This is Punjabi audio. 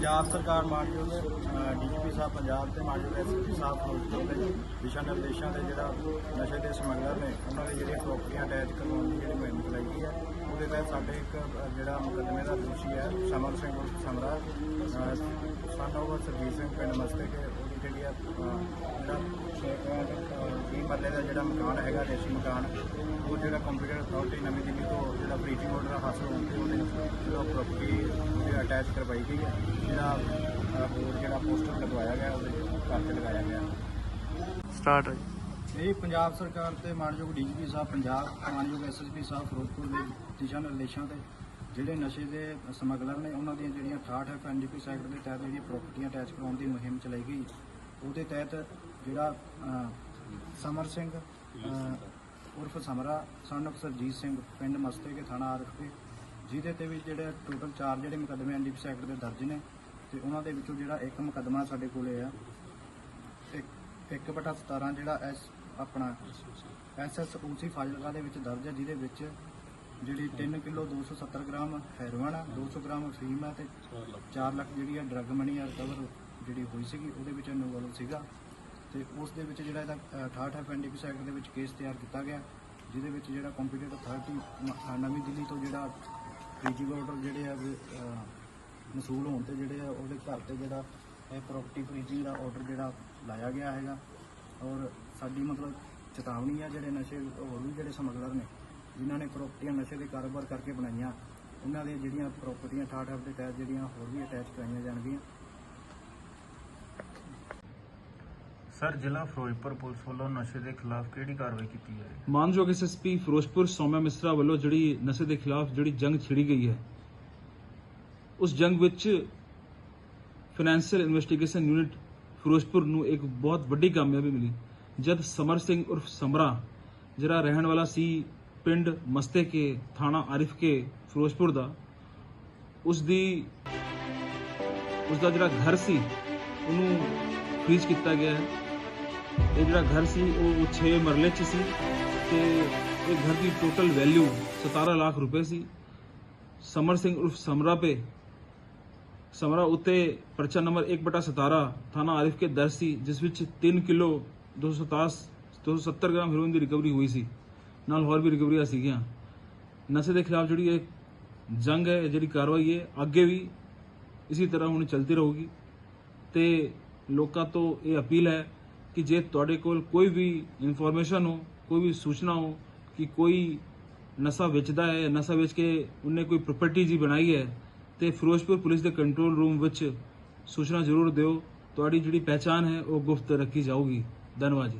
ਪੰਜਾਬ ਸਰਕਾਰ ਮਾਨਯੋਗ ਡੀਜੀਪੀ ਸਾਹਿਬ ਪੰਜਾਬ ਤੇ ਮਾਨਯੋਗ ਐਸਪੀ ਸਾਹਿਬ ਫਿਰੋਜ਼ਪੁਰ ਦੇ ਦਿਸ਼ਾ ਨਿਰਦੇਸ਼ਾਂ ਦੇ ਜਿਹੜਾ ਨਸ਼ੇ ਦੇ ਸਮਗਲਰ ਨੇ, ਉਹਨਾਂ ਦੇ ਜਿਹੜੀਆਂ ਪ੍ਰੋਪਰਟੀਆਂ ਅਟੈਚ ਕਰਵਾਉਣ ਦੀ ਜਿਹੜੀ ਮੁਹਿੰਮ ਚਲਾਈ ਗਈ ਹੈ, ਉਹਦੇ ਤਹਿਤ ਸਾਡੇ ਇੱਕ ਜਿਹੜਾ ਮੁਕੱਦਮੇ ਦਾ ਦੋਸ਼ੀ ਹੈ ਸਮਰ ਸਿੰਘ ਉਰਫ ਸਮਰਾ ਸਨ ਆਫ ਸਰਜੀਤ ਸਿੰਘ ਪਿੰਡ ਮਸਤੇ ਕੇ ਉਹਦੀ ਜਿਹੜੀ ਆ ਜਿਹੜਾ ਵੀ ਮਰਲੇ ਦਾ ਜਿਹੜਾ ਮਕਾਨ ਹੈਗਾ, ਦੇਸੀ ਮਕਾਨ, ਉਹ ਜਿਹੜਾ ਕੰਪਿਊਟਰ ਅਥਾਰਟੀ ਨਵੀਂ ਦਿੱਲੀ ਤੋਂ ਜਿਹੜਾ ਬ੍ਰੀਚਿੰਗ ਆਰਡਰ ਹਾਸਲ ਹੋਣ ਤੇ ਉਹਦੇ ਜਿਹੜਾ ਪ੍ਰੋਪਰਟੀ ਅਟੈਚ ਕਰਵਾਈ ਗਈ ਹੈ। ਜਿਹੜਾ ਬੋਰਡ ਜਿਹੜਾ ਪੋਸਟਰ ਲਗਵਾਇਆ ਗਿਆ ਉਹਦੇ ਘਰ ਤੇ ਲਗਾਇਆ ਗਿਆ। ਸਟਾਰਟ ਇਹ ਪੰਜਾਬ ਸਰਕਾਰ ਤੇ ਮਾਨਯੋਗ ਡੀਜੀਪੀ ਸਾਹਿਬ ਪੰਜਾਬ ਮਾਨਯੋਗ ਐਸਐਸਪੀ ਸਾਹਿਬ ਫਿਰੋਜ਼ਪੁਰ ਦੇ ਦਿਸ਼ਾ ਨਿਰਦੇਸ਼ਾਂ ਤੇ ਜਿਹੜੇ ਨਸ਼ੇ ਦੇ ਸਮਗਲਰ ਨੇ ਉਹਨਾਂ ਦੀਆਂ ਜਿਹੜੀਆਂ 68 ਐਫ ਐਨਡੀਪੀ ਐਕਟ ਦੇ ਤਹਿਤ ਜਿਹੜੀਆਂ ਪ੍ਰਾਪਰਟੀਆਂ ਅਟੈਚ ਕਰਾਉਣ ਦੀ ਮੁਹਿੰਮ ਚਲਾਈ ਗਈ। ਉਹਦੇ ਤਹਿਤ ਜਿਹੜਾ ਸਮਰ ਸਿੰਘ ਉਰਫ ਸਮਰਾ ਸਨ ਸਰਜੀਤ ਸਿੰਘ ਪਿੰਡ ਮਸਤੇ ਕੇ ਥਾਣਾ ਆਰਫ ਕੇ ਜਿਹਦੇ ਤੇ ਵੀ ਜਿਹੜੇ ਟੋਟਲ 4 ਜਿਹੜੇ ਮੁਕੱਦਮੇ ਐਨਡੀਪੀ ਸੈਕਟਰ ਦੇ ਦਰਜ ਨੇ ਤੇ ਉਹਨਾਂ ਦੇ ਵਿੱਚੋਂ ਜਿਹੜਾ ਇੱਕ ਮੁਕੱਦਮਾ ਸਾਡੇ ਕੋਲੇ ਆ ਇੱਕ ਇੱਕ ਬਟਾ 17 ਜਿਹੜਾ ਐਸ ਆਪਣਾ ਐਸਐਸਓਸੀ ਫਾਜ਼ਿਲਕਾ ਦੇ ਵਿੱਚ ਦਰਜ ਹੈ ਜਿਹਦੇ ਵਿੱਚ ਜਿਹੜੀ 3 ਕਿਲੋ 270 ਗ੍ਰਾਮ ਹੈਰੋਇਨ ਆ 200 ਗ੍ਰਾਮ ਅਫੀਮ ਆ ਤੇ 4 ਲੱਖ ਜਿਹੜੀ ਆ ਡਰੱਗ ਮਨੀ ਆ ਰਿਕਵਰ ਜਿਹੜੀ ਹੋਈ ਸੀਗੀ ਉਹਦੇ ਵਿੱਚ ਇਨਵੋਲਵ ਸੀਗਾ। ਤੇ ਉਸ ਦੇ ਵਿੱਚ ਜਿਹੜਾ ਇਹਦਾ ਅ, 68 ਐਫ ਐਨਡੀਪੀ ਐਕਟ ਦੇ ਵਿੱਚ ਕੇਸ ਤਿਆਰ ਕੀਤਾ ਗਿਆ ਜਿਹਦੇ ਵਿੱਚ ਜਿਹੜਾ ਕੰਪੀਟੀਟਿਵ ਅਥਾਰਟੀ ਨਵੀਂ ਦਿੱਲੀ ਤੋਂ ਜਿਹੜਾ ਰੀਜੀਵ ਆਰਡਰ ਜਿਹੜੇ ਆ ਵੀ, ਮਸੂਲ ਹੋਣ ਤੇ ਜਿਹੜੇ ਆ ਉਹਦੇ ਘਰ ਤੇ ਜਿਹੜਾ ਇਹ ਪ੍ਰਾਪਰਟੀ ਫਰੀਜ਼ਿੰਗ ਦਾ ਆਰਡਰ ਜਿਹੜਾ ਲਾਇਆ ਗਿਆ ਹੈਗਾ। ਔਰ ਸਾਡੀ ਮਤਲਬ ਚੇਤਾਵਨੀ ਆ ਜਿਹੜੇ ਨਸ਼ੇ ਹੋਰ ਵੀ ਜਿਹੜੇ ਸਮਗਲਰ ਨੇ ਜਿਨ੍ਹਾਂ ਨੇ ਪ੍ਰਾਪਰਟੀਆਂ ਨਸ਼ੇ ਦੇ ਕਾਰੋਬਾਰ ਕਰਕੇ ਬਣਾਈਆਂ ਉਹਨਾਂ ਦੀਆਂ ਜਿਹੜੀਆਂ ਪ੍ਰਾਪਰਟੀਆਂ 68 ਐਫ ਦੇ ਤਹਿਤ ਜਿਹੜੀਆਂ ਹੋਰ ਵੀ ਅਟੈਚ ਕਰਾਈਆਂ ਜਾਣਗੀਆਂ। ਸਰ, ਜ਼ਿਲ੍ਹਾ ਫਿਰੋਜ਼ਪੁਰ ਪੁਲਿਸ ਵੱਲੋਂ ਨਸ਼ੇ ਦੇ ਖਿਲਾਫ ਕਿਹੜੀ ਕਾਰਵਾਈ ਕੀਤੀ ਜਾ ਰਹੀ ਹੈ? ਮਾਨਯੋਗ ਐਸਐਸਪੀ ਫਿਰੋਜ਼ਪੁਰ ਸੌਮਿਆ ਮਿਸਰਾ ਵੱਲੋਂ ਜਿਹੜੀ ਨਸ਼ੇ ਦੇ ਖਿਲਾਫ ਜਿਹੜੀ ਜੰਗ ਛਿੜੀ ਗਈ ਹੈ, ਉਸ ਜੰਗ ਵਿੱਚ ਫਾਈਨੈਂਸ਼ੀਅਲ ਇਨਵੈਸਟੀਗੇਸ਼ਨ ਯੂਨਿਟ ਫਿਰੋਜ਼ਪੁਰ ਨੂੰ ਇੱਕ ਬਹੁਤ ਵੱਡੀ ਕਾਮਯਾਬੀ ਮਿਲੀ। ਜਦ ਸਮਰ ਸਿੰਘ ਉਰਫ ਸਮਰਾ, ਜਿਹੜਾ ਰਹਿਣ ਵਾਲਾ ਸੀ ਪਿੰਡ ਮਸਤੇ ਕੇ, ਥਾਣਾ ਆਰਿਫ ਕੇ, ਫਿਰੋਜ਼ਪੁਰ ਦਾ ਉਸ ਦੀ ਉਸ ਦਾ ਜਿਹੜਾ ਘਰ ਸੀ, ਉਹਨੂੰ ਫ੍ਰੀਜ਼ ਕੀਤਾ ਗਿਆ ਹੈ। ਇਹ ਜਿਹੜਾ ਘਰ ਸੀ, ਉਹ 6 ਮਰਲੇ 'ਚ ਸੀ ਤੇ ਇਹ ਘਰ ਦੀ ਟੋਟਲ ਵੈਲਿਊ 17 ਲੱਖ ਰੁਪਏ ਸੀ। ਸਮਰ ਸਿੰਘ ਉਰਫ ਸਮਰਾ ਪੇ। ਸਮਰਾ ਉੱਤੇ ਪਰਚਾ ਨੰਬਰ 1/17 ਥਾਣਾ ਆਰਿਫ ਕੇ ਦਰਜ ਸੀ, ਜਿਸ ਵਿੱਚ 3 ਕਿਲੋ 227 270 ਗ੍ਰਾਮ ਹੈਰੋਇਨ ਦੀ ਰਿਕਵਰੀ ਹੋਈ ਸੀ। ਨਾਲ ਹੋਰ ਵੀ ਰਿਕਵਰੀਆਂ ਸੀਗੀਆਂ। ਨਸ਼ੇ ਦੇ ਖਿਲਾਫ ਜਿਹੜੀ ਇਹ ਜੰਗ ਹੈ, ਜਿਹੜੀ ਕਾਰਵਾਈ ਹੈ, ਅੱਗੇ ਵੀ ਇਸੇ ਤਰ੍ਹਾਂ ਹੁਣ ਚਲਦੀ ਰਹੂਗੀ ਤੇ ਲੋਕਾਂ ਤੋਂ ਇਹ ਅਪੀਲ ਹੈ ਕਿ ਜੇ ਤੁਹਾਡੇ ਕੋਲ ਕੋਈ ਵੀ ਇਨਫੋਰਮੇਸ਼ਨ ਹੋ, ਕੋਈ ਵੀ ਸੂਚਨਾ ਹੋ ਕਿ ਕੋਈ ਨਸ਼ਾ ਵੇਚਦਾ ਹੈ, ਨਸ਼ਾ ਵੇਚ ਕੇ ਉਹਨੇ ਕੋਈ ਪ੍ਰਾਪਰਟੀ ਜੀ ਬਣਾਈ ਹੈ, ਤੇ ਫਿਰੋਜ਼ਪੁਰ ਪੁਲਿਸ ਦੇ ਕੰਟਰੋਲ ਰੂਮ ਵਿੱਚ ਸੂਚਨਾ ਜ਼ਰੂਰ ਦਿਓ। ਤੁਹਾਡੀ ਜਿਹੜੀ ਪਹਿਚਾਨ ਹੈ, ਉਹ ਗੁਪਤ ਰੱਖੀ ਜਾਊਗੀ। ਧੰਨਵਾਦ ਜੀ।